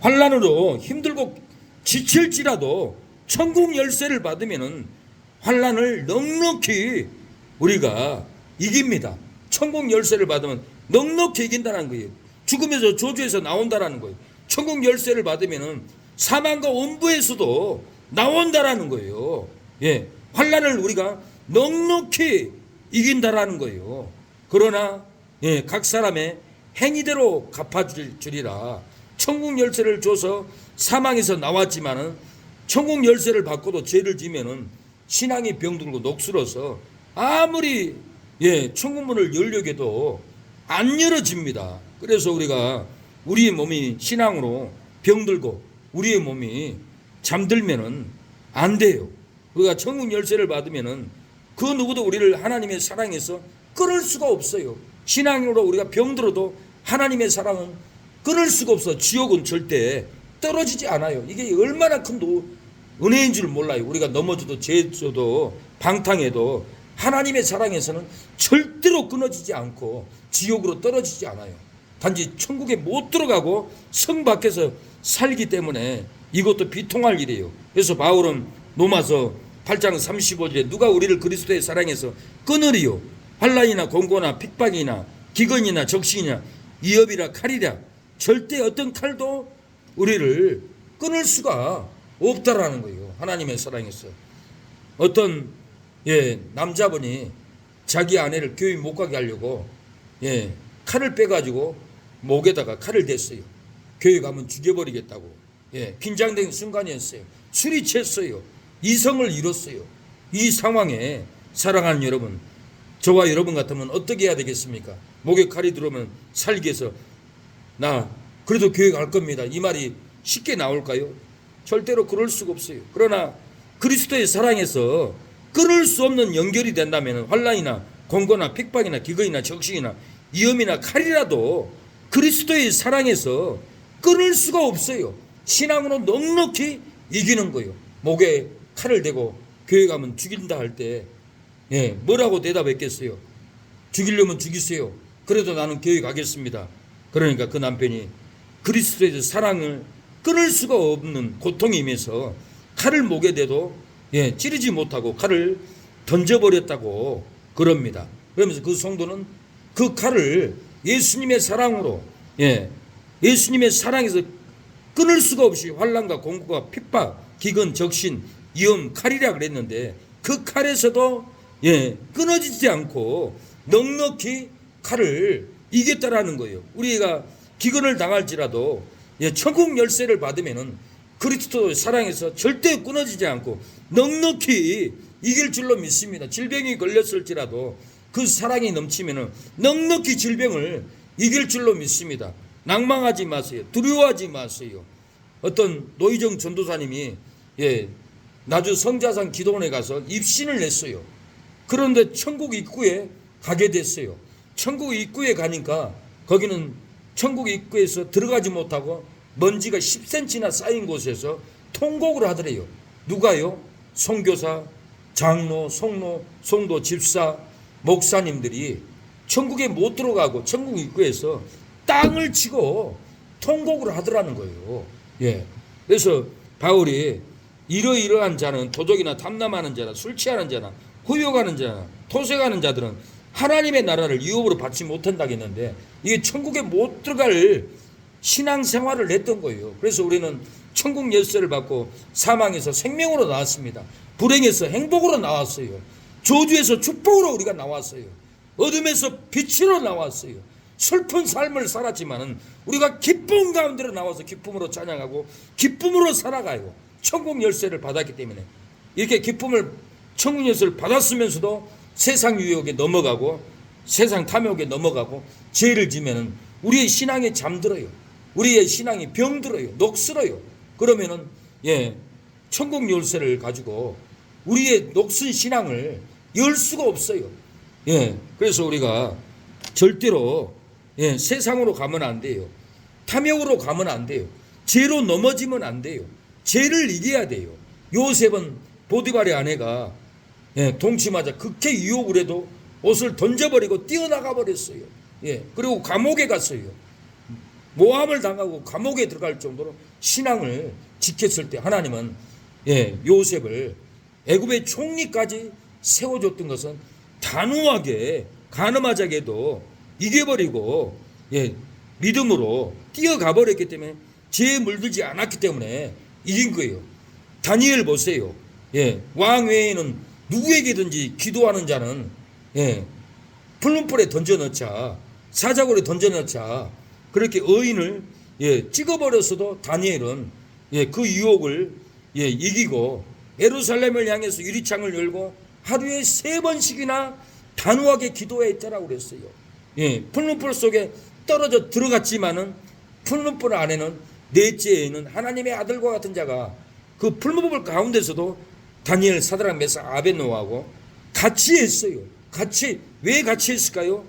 환란으로 힘들고 지칠지라도 천국 열쇠를 받으면은 환란을 넉넉히 우리가 이깁니다. 천국 열쇠를 받으면 넉넉히 이긴다는 거예요. 죽음에서 저주에서 나온다라는 거예요. 천국 열쇠를 받으면은 사망과 원부에서도 나온다라는 거예요. 예. 환란을 우리가 넉넉히 이긴다라는 거예요. 그러나 예, 각 사람의 행위대로 갚아줄 줄이라 천국 열쇠를 줘서 사망에서 나왔지만은 천국 열쇠를 받고도 죄를 지면은 신앙이 병들고 녹슬어서 아무리 예, 천국 문을 열려고 해도 안 열어집니다. 그래서 우리가 우리의 몸이 신앙으로 병들고 우리의 몸이 잠들면은 안 돼요. 우리가 천국 열쇠를 받으면은 그 누구도 우리를 하나님의 사랑에서 끊을 수가 없어요. 신앙으로 우리가 병들어도 하나님의 사랑은 끊을 수가 없어. 지옥은 절대 떨어지지 않아요. 이게 얼마나 큰 노, 은혜인 줄 몰라요. 우리가 넘어져도 죄져도 방탕해도 하나님의 사랑에서는 절대로 끊어지지 않고 지옥으로 떨어지지 않아요. 단지 천국에 못 들어가고 성 밖에서 살기 때문에 이것도 비통할 일이에요. 그래서 바울은 로마서 8장 35절에 누가 우리를 그리스도의 사랑에서 끊으리요 환란이나 공고나 핍박이나 기근이나 적신이나 이업이라 칼이라 절대 어떤 칼도 우리를 끊을 수가 없다라는 거예요. 하나님의 사랑에서 어떤 예 남자분이 자기 아내를 교회 못 가게 하려고 예 칼을 빼가지고 목에다가 칼을 댔어요. 교회 가면 죽여버리겠다고 예 긴장된 순간이었어요. 술이 챘어요. 이성을 잃었어요. 이 상황에 사랑하는 여러분 저와 여러분 같으면 어떻게 해야 되겠습니까? 목에 칼이 들어오면 살기 위해서 나 그래도 교회 갈 겁니다. 이 말이 쉽게 나올까요? 절대로 그럴 수가 없어요. 그러나 그리스도의 사랑에서 끊을 수 없는 연결이 된다면 환란이나 공고나 핍박이나 기근이나 적식이나 위험이나 칼이라도 그리스도의 사랑에서 끊을 수가 없어요. 신앙으로 넉넉히 이기는 거예요. 목에 칼을 대고 교회 가면 죽인다 할 때 예, 뭐라고 대답했겠어요? 죽이려면 죽이세요. 그래도 나는 교회 가겠습니다. 그러니까 그 남편이 그리스도의 사랑을 끊을 수가 없는 고통이 임해서 칼을 목에 대도 예, 찌르지 못하고 칼을 던져버렸다고 그럽니다. 그러면서 그 성도는 그 칼을 예수님의 사랑으로 예, 예수님의 사랑에서 끊을 수가 없이 환란과 공고가 핍박, 기근, 적신, 위험, 칼이라 그랬는데 그 칼에서도 예, 끊어지지 않고 넉넉히 칼을 이겼다라는 거예요. 우리가 기근을 당할지라도 예, 천국 열쇠를 받으면은 그리스도의 사랑에서 절대 끊어지지 않고 넉넉히 이길 줄로 믿습니다. 질병이 걸렸을지라도 그 사랑이 넘치면은 넉넉히 질병을 이길 줄로 믿습니다. 낭망하지 마세요. 두려워하지 마세요. 어떤 노희정 전도사님이 예, 나주 성자산 기도원에 가서 입신을 냈어요. 그런데 천국 입구에 가게 됐어요. 천국 입구에 가니까 거기는 천국 입구에서 들어가지 못하고 먼지가 10cm나 쌓인 곳에서 통곡을 하더래요. 누가요? 선교사, 장로, 송로, 송도 집사, 목사님들이 천국에 못 들어가고 천국 입구에서 땅을 치고 통곡을 하더라는 거예요. 예. 그래서 바울이 이러이러한 자는 도적이나 탐남하는 자나 술 취하는 자나 후욕하는 자나 토색하는 자들은 하나님의 나라를 유업으로 받지 못한다겠는데 이게 천국에 못 들어갈 신앙생활을 했던 거예요. 그래서 우리는 천국 열쇠를 받고 사망에서 생명으로 나왔습니다. 불행에서 행복으로 나왔어요. 저주에서 축복으로 우리가 나왔어요. 어둠에서 빛으로 나왔어요. 슬픈 삶을 살았지만은 우리가 기쁨 가운데로 나와서 기쁨으로 찬양하고 기쁨으로 살아가요. 천국 열쇠를 받았기 때문에 이렇게 기쁨을 천국 열쇠를 받았으면서도 세상 유혹에 넘어가고 세상 탐욕에 넘어가고 죄를 지면은 우리의 신앙이 잠들어요. 우리의 신앙이 병들어요. 녹슬어요. 그러면은 예 천국 열쇠를 가지고 우리의 녹슨 신앙을 열 수가 없어요. 예 그래서 우리가 절대로 예 세상으로 가면 안 돼요. 탐욕으로 가면 안 돼요. 죄로 넘어지면 안 돼요. 죄를 이겨야 돼요. 요셉은 보디발의 아내가 예, 동치마자 극해 유혹을 해도 옷을 던져버리고 뛰어나가 버렸어요. 예, 그리고 감옥에 갔어요. 모함을 당하고 감옥에 들어갈 정도로 신앙을 지켰을 때 하나님은 예, 요셉을 애굽의 총리까지 세워줬던 것은 단호하게 가늠하자게도 이겨버리고 예, 믿음으로 뛰어가 버렸기 때문에 죄에 물들지 않았기 때문에 이긴 거예요. 다니엘 보세요. 예, 왕 외에는 누구에게든지 기도하는 자는 예, 풀문불에 던져 넣자 사자골에 던져 넣자 그렇게 의인을 예, 찍어버렸어도 다니엘은 예, 그 유혹을 예, 이기고 예루살렘을 향해서 유리창을 열고 하루에 세 번씩이나 단호하게 기도했다라고 그랬어요. 예, 풀문불 속에 떨어져 들어갔지만은 풀문불 안에는 넷째에는 하나님의 아들과 같은 자가 그 풀문불 가운데서도 다니엘 사드랑 메사 아벤노하고 같이 했어요. 같이 왜 같이 했을까요?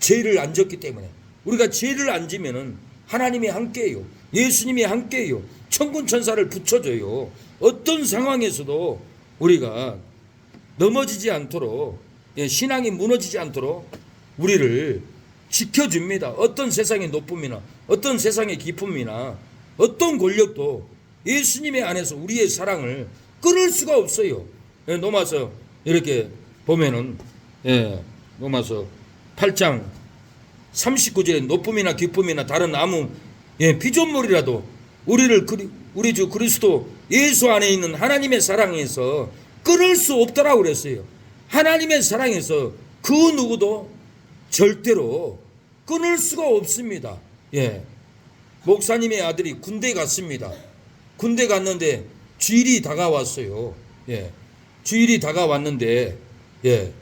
죄를 안 졌기 때문에 우리가 죄를 안 지면은 하나님이 함께해요. 예수님이 함께해요. 천군 천사를 붙여줘요. 어떤 상황에서도 우리가 넘어지지 않도록 예, 신앙이 무너지지 않도록 우리를 지켜줍니다. 어떤 세상의 높음이나 어떤 세상의 깊음이나 어떤 권력도 예수님의 안에서 우리의 사랑을 끊을 수가 없어요. 예, 노마서 이렇게 보면은 예, 노마서 8장 39절에 높음이나 기쁨이나 다른 아무 예, 피조물이라도 우리를 그리, 우리 주 그리스도 예수 안에 있는 하나님의 사랑에서 끊을 수 없다라고 그랬어요. 하나님의 사랑에서 그 누구도 절대로 끊을 수가 없습니다. 예. 목사님의 아들이 군대 갔습니다. 군대 갔는데 주일이 다가왔어요. 예. 주일이 다가왔는데 예.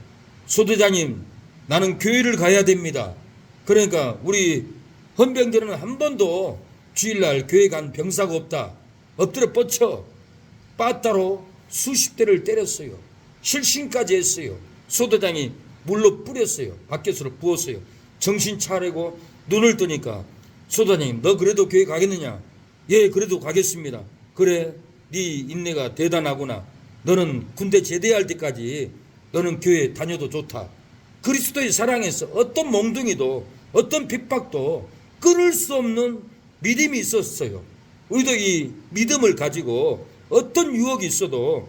소대장님 나는 교회를 가야 됩니다. 그러니까 우리 헌병들은 한 번도 주일날 교회 간 병사가 없다. 엎드려 뻗쳐 빠따로 수십 대를 때렸어요. 실신까지 했어요. 소대장이 물로 뿌렸어요. 밖에서 부었어요. 정신 차리고 눈을 뜨니까 소대장님 너 그래도 교회 가겠느냐? 예 그래도 가겠습니다. 그래 네 인내가 대단하구나. 너는 군대 제대할 때까지 너는 교회 다녀도 좋다. 그리스도의 사랑에서 어떤 몽둥이도 어떤 핍박도 끊을 수 없는 믿음이 있었어요. 우리도 이 믿음을 가지고 어떤 유혹이 있어도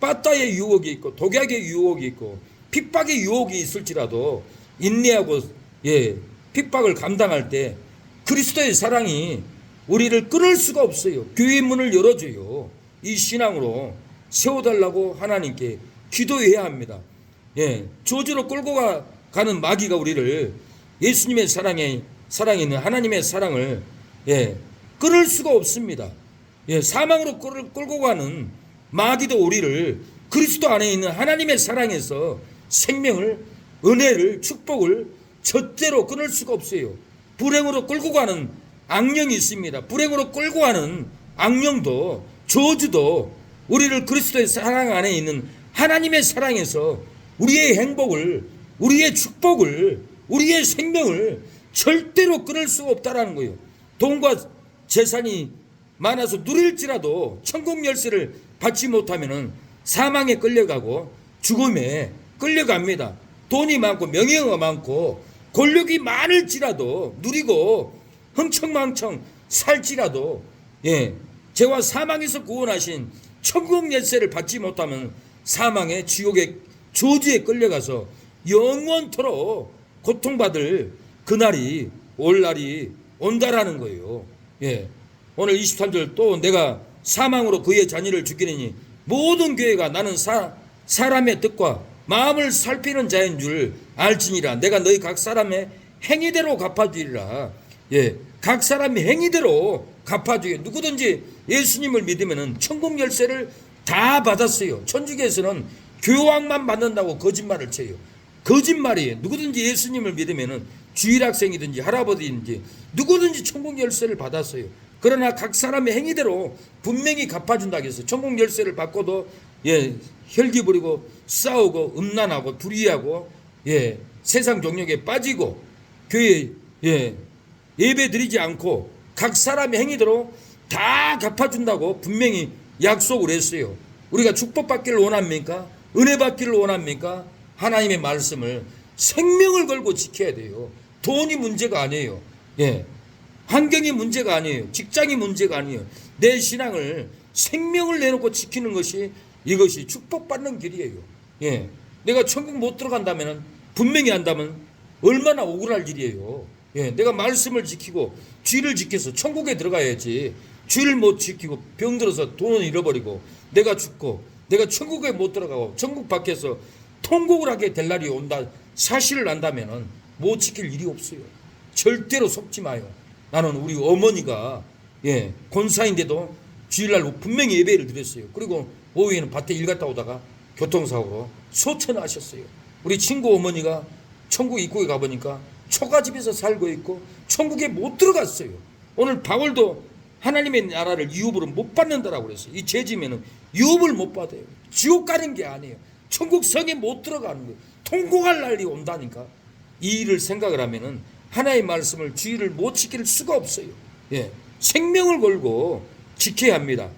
빠따의 유혹이 있고 독약의 유혹이 있고 핍박의 유혹이 있을지라도 인내하고 예 핍박을 감당할 때 그리스도의 사랑이 우리를 끊을 수가 없어요. 교회 문을 열어줘요. 이 신앙으로 세워달라고 하나님께 기도해야 합니다. 예, 저주로 끌고 가, 가는 마귀가 우리를 예수님의 사랑에 사랑에 있는 하나님의 사랑을 예, 끊을 수가 없습니다. 예, 사망으로 끌, 끌고 가는 마귀도 우리를 그리스도 안에 있는 하나님의 사랑에서 생명을 은혜를 축복을 절대로 끊을 수가 없어요. 불행으로 끌고 가는 악령이 있습니다. 불행으로 끌고 가는 악령도 저주도 우리를 그리스도의 사랑 안에 있는 하나님의 사랑에서 우리의 행복을 우리의 축복을 우리의 생명을 절대로 끊을 수가 없다라는 거예요. 돈과 재산이 많아서 누릴지라도 천국 열쇠를 받지 못하면은 사망에 끌려가고 죽음에 끌려갑니다. 돈이 많고 명예가 많고 권력이 많을지라도 누리고 흥청망청 살지라도 예 죄와 사망에서 구원하신 천국 열쇠를 받지 못하면 사망의 지옥의 조지에 끌려가서 영원토록 고통받을 그날이 올 날이 온다라는 거예요. 예. 오늘 23절 또 내가 사망으로 그의 자녀를 죽이느니 모든 교회가 나는 사, 사람의 뜻과 마음을 살피는 자인 줄 알지니라 내가 너희 각 사람의 행위대로 갚아주리라 예, 각 사람의 행위대로 갚아주게. 누구든지 예수님을 믿으면은 천국 열쇠를 다 받았어요. 천주교에서는 교황만 받는다고 거짓말을 쳐요. 거짓말이에요 누구든지 예수님을 믿으면은 주일학생이든지 할아버지든지 누구든지 천국 열쇠를 받았어요. 그러나 각 사람의 행위대로 분명히 갚아준다 해서 천국 열쇠를 받고도 예 혈기 부리고 싸우고 음란하고 불의하고 예 세상 종력에 빠지고 교회 예 예배 드리지 않고 각 사람의 행위대로 다 갚아준다고 분명히 약속을 했어요. 우리가 축복받기를 원합니까? 은혜 받기를 원합니까? 하나님의 말씀을 생명을 걸고 지켜야 돼요. 돈이 문제가 아니에요. 예. 환경이 문제가 아니에요. 직장이 문제가 아니에요. 내 신앙을 생명을 내놓고 지키는 것이 이것이 축복받는 길이에요. 예. 내가 천국 못 들어간다면 분명히 한다면 얼마나 억울할 일이에요. 예. 내가 말씀을 지키고 주의를 지켜서 천국에 들어가야지. 주의를 못 지키고 병들어서 돈을 잃어버리고 내가 죽고 내가 천국에 못 들어가고 천국 밖에서 통곡을 하게 될 날이 온다 사실을 안다면은 못 지킬 일이 없어요. 절대로 속지 마요. 나는 우리 어머니가 예 권사인데도 주일날 분명히 예배를 드렸어요. 그리고 오후에는 밭에 일 갔다 오다가 교통사고로 소천하셨어요. 우리 친구 어머니가 천국 입구에 가보니까 초가집에서 살고 있고 천국에 못 들어갔어요. 오늘 바울도 하나님의 나라를 유업으로 못 받는다라고 그랬어요. 이 죄지면은 유업을 못 받아요. 지옥 가는 게 아니에요. 천국 성에 못 들어가는 거예요. 통곡할 날이 온다니까. 이 일을 생각을 하면은 하나의 말씀을 주의를 못 지킬 수가 없어요. 예. 생명을 걸고 지켜야 합니다.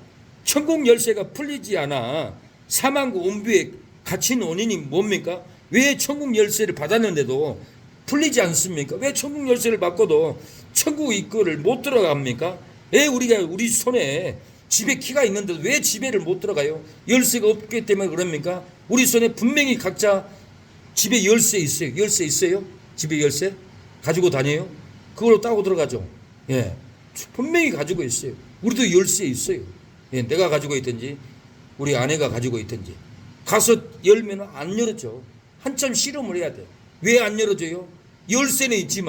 천국 열쇠가 풀리지 않아 사망과 온부에 갇힌 원인이 뭡니까? 왜 천국 열쇠를 받았는데도 풀리지 않습니까? 왜 천국 열쇠를 받고도 천국 입구를 못 들어갑니까? 왜 우리가 우리 손에 집에 키가 있는데 왜 집에를 못 들어가요? 열쇠가 없기 때문에 그럽니까? 우리 손에 분명히 각자 집에 열쇠 있어요. 열쇠 있어요? 집에 열쇠? 가지고 다녀요? 그걸로 따고 들어가죠. 예. 분명히 가지고 있어요. 우리도 열쇠 있어요. 예. 내가 가지고 있든지 우리 아내가 가지고 있든지 가서 열면 안 열어줘. 한참 실험을 해야 돼. 왜 안 열어줘요? 열쇠는 있지만